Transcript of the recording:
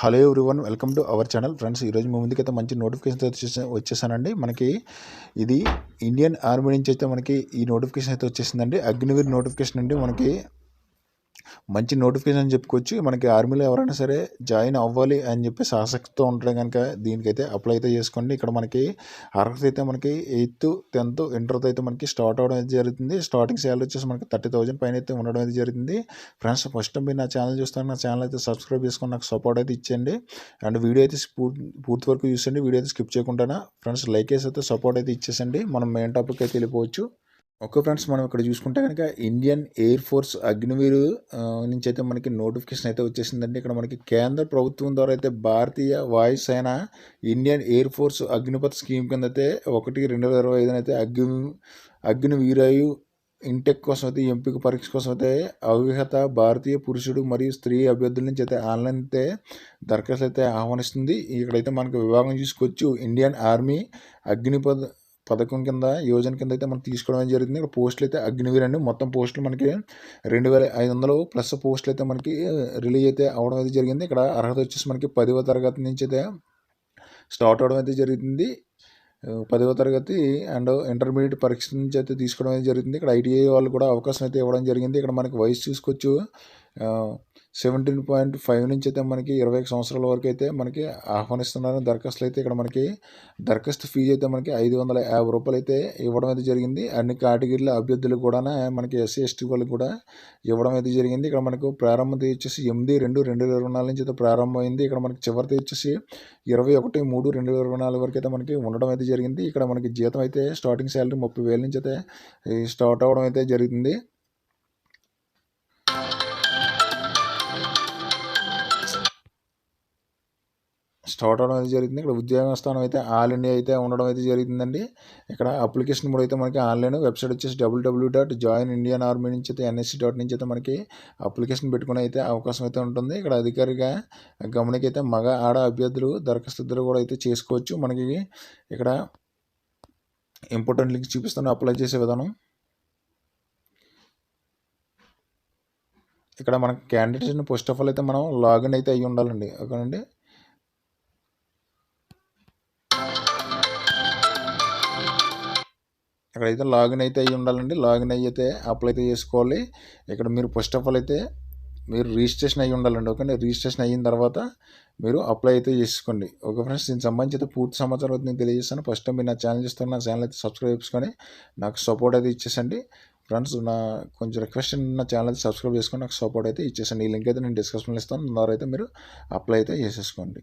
Hello everyone welcome to our channel. Friends ఈరోజు మీ ముందుకైతే మంచి నోటిఫికేషన్ అయితే వచ్చేసానండి. మనకి ఇది ఇండియన్ ఆర్మీ నుంచి అయితే మనకి ఈ నోటిఫికేషన్ అయితే వచ్చేసిందండి. అగ్నివీర్ నోటిఫికేషన్ అండి మనకి. మంచి నోటిఫికేషన్ అని చెప్పుకోవచ్చు. మనకి ఆర్మీలో ఎవరైనా సరే జాయిన్ అవ్వాలి అని చెప్పేసి ఆసక్తితో ఉంటే కనుక దీనికైతే అప్లై అయితే చేసుకోండి. ఇక్కడ మనకి అర్హత అయితే మనకి ఎయిత్ టెన్త్ ఇంటర్తో అయితే మనకి స్టార్ట్ అవ్వడం అయితే జరుగుతుంది. స్టార్టింగ్ శాలరీ వచ్చేసి మనకి థర్టీ థౌసండ్ పైన అయితే ఉండడం అయితే జరుగుతుంది. ఫ్రెండ్స్ ఫస్ట్ మీరు నా ఛానల్ చూస్తాను నా ఛానల్ అయితే సబ్స్క్రైబ్ చేసుకొని నాకు సపోర్ట్ అయితే ఇచ్చేయండి. అండ్ వీడియో అయితే పూర్తి పూర్తి వరకు చూసండి వీడియో అయితే స్కిప్ చేయకుండా ఫ్రెండ్స్ లైక్ వేసి అయితే సపోర్ట్ అయితే ఇచ్చేసండి. మనం మెయిన్ టాపిక్ అయితే వెళ్ళిపోవచ్చు. ఓకే ఫ్రెండ్స్ మనం ఇక్కడ చూసుకుంటే కనుక ఇండియన్ ఎయిర్ ఫోర్స్ అగ్నివీరు నుంచి అయితే మనకి నోటిఫికేషన్ అయితే వచ్చేసిందండి. ఇక్కడ మనకి కేంద్ర ప్రభుత్వం ద్వారా అయితే భారతీయ వాయుసేన Indian air force Agnipath scheme కింద అయితే ఒకటి రెండు వేల ఇరవై ఐదున అయితే అగ్ని అగ్నివీరాయు ఇంటెక్ కోసం అయితే ఎంపిక పరీక్ష కోసం అయితే అవిహత భారతీయ పురుషుడు మరియు స్త్రీ అభ్యర్థుల నుంచి అయితే ఆన్లైన్ అయితే దరఖాస్తు అయితే ఆహ్వానిస్తుంది. ఇక్కడైతే మనకు విభాగం చూసుకోవచ్చు. ఇండియన్ ఆర్మీ అగ్నిపథ్ పథకం కింద యోజన కింద అయితే మనం తీసుకోవడం అనేది జరిగింది. ఇక్కడ పోస్టులు అయితే అగ్నివీర్ అండి మొత్తం పోస్టులు మనకి రెండు వేల ఐదు వందలు ప్లస్ పోస్టులు అయితే మనకి రిలీజ్ అయితే అవడం అయితే జరిగింది. ఇక్కడ అర్హత వచ్చేసి మనకి పదవ తరగతి నుంచి అయితే స్టార్ట్ అవడం అయితే జరుగుతుంది పదవ తరగతి అండ్ ఇంటర్మీడియట్ పరీక్ష నుంచి అయితే తీసుకోవడం అయితే జరుగుతుంది ఇక్కడ ఐటీఐ వాళ్ళు కూడా అవకాశం అయితే ఇవ్వడం జరిగింది. ఇక్కడ మనకి వయసు చూసుకోవచ్చు. సెవెంటీన్ పాయింట్ ఫైవ్ నుంచి అయితే మనకి ఇరవై సంవత్సరాల వరకు అయితే మనకి ఆహ్వానిస్తున్నారు దరఖాస్తులు అయితే ఇక్కడ మనకి దరఖాస్తు ఫీజు అయితే మనకి ఐదు వందల యాభై రూపాయలు అయితే ఇవ్వడం అయితే జరిగింది. అన్ని కేటగిరీల అభ్యర్థులు కూడా మనకి ఎస్సీ ఎస్టీ వాళ్ళు కూడా ఇవ్వడం అయితే జరిగింది. ఇక్కడ మనకు ప్రారంభ తేదీ వచ్చేసి ఎనిమిది రెండు రెండు వేల ఇరవై నాలుగు నుంచి అయితే ప్రారంభమైంది. ఇక్కడ మనకి చివరి తేదీ వచ్చేసి ఇరవై ఒకటి మూడు రెండు వేల ఇరవై నాలుగు వరకు అయితే మనకి ఉండడం అయితే జరిగింది. ఇక్కడ మనకి జీతం అయితే స్టార్టింగ్ శాలరీ ముప్పై వేల నుంచి అయితే స్టార్ట్ అవ్వడం అయితే జరిగింది. స్టార్ట్ అవడం అయితే జరిగింది. ఇక్కడ ఉద్యోగ స్థానం అయితే ఆల్ ఇండియా అయితే ఉండడం అయితే జరిగిందండి. ఇక్కడ అప్లికేషన్ కూడా అయితే మనకి ఆన్లైన్ వెబ్సైట్ వచ్చేసి WWW dot join Indian army నుంచి అయితే ఎన్ఎస్సీ డాట్ నుంచి అయితే మనకి అప్లికేషన్ పెట్టుకుని అయితే అవకాశం అయితే ఉంటుంది. ఇక్కడ అధికారిగా గమనికైతే మగ ఆడ అభ్యర్థులు దరఖాస్తులు కూడా అయితే చేసుకోవచ్చు. మనకి ఇక్కడ ఇంపార్టెంట్ లింక్ చూపిస్తాను అప్లై చేసే విధానం. ఇక్కడ మనకి క్యాండిడేట్ ఫస్ట్ ఆఫ్ ఆల్ అయితే మనం లాగిన్ అయితే అయ్యి ఉండాలండి. ఓకేనండి? ఇక్కడైతే లాగిన్ అయితే అయ్యి ఉండాలండి లాగిన్ అయితే అప్లై అయితే చేసుకోవాలి. ఇక్కడ మీరు ఫస్ట్ ఆఫ్ ఆల్ అయితే మీరు రిజిస్ట్రేషన్ అయ్యి ఉండాలండి ఓకే రిజిస్ట్రేషన్ అయిన తర్వాత మీరు అప్లై అయితే చేసుకోండి. ఓకే ఫ్రెండ్స్ దీనికి సంబంధించి అయితే పూర్తి సమాచారం అయితే నేను తెలియజేస్తాను. ఫస్ట్ మీరు నా ఛానల్ చేస్తున్న నా ఛానల్ అయితే సబ్స్క్రైబ్ చేసుకొని నాకు సపోర్ట్ అయితే ఇచ్చేసండి. ఫ్రెండ్స్ నా కొంచెం రిక్వెస్ట్ నా ఛానల్ అయితే సబ్స్క్రైబ్ చేసుకొని నాకు సపోర్ట్ అయితే ఇచ్చేసండి. ఈ లింక్ అయితే నేను డిస్క్రిప్షన్లో ఇస్తాను. ద్వారా అయితే మీరు అప్లై అయితే చేసేసుకోండి.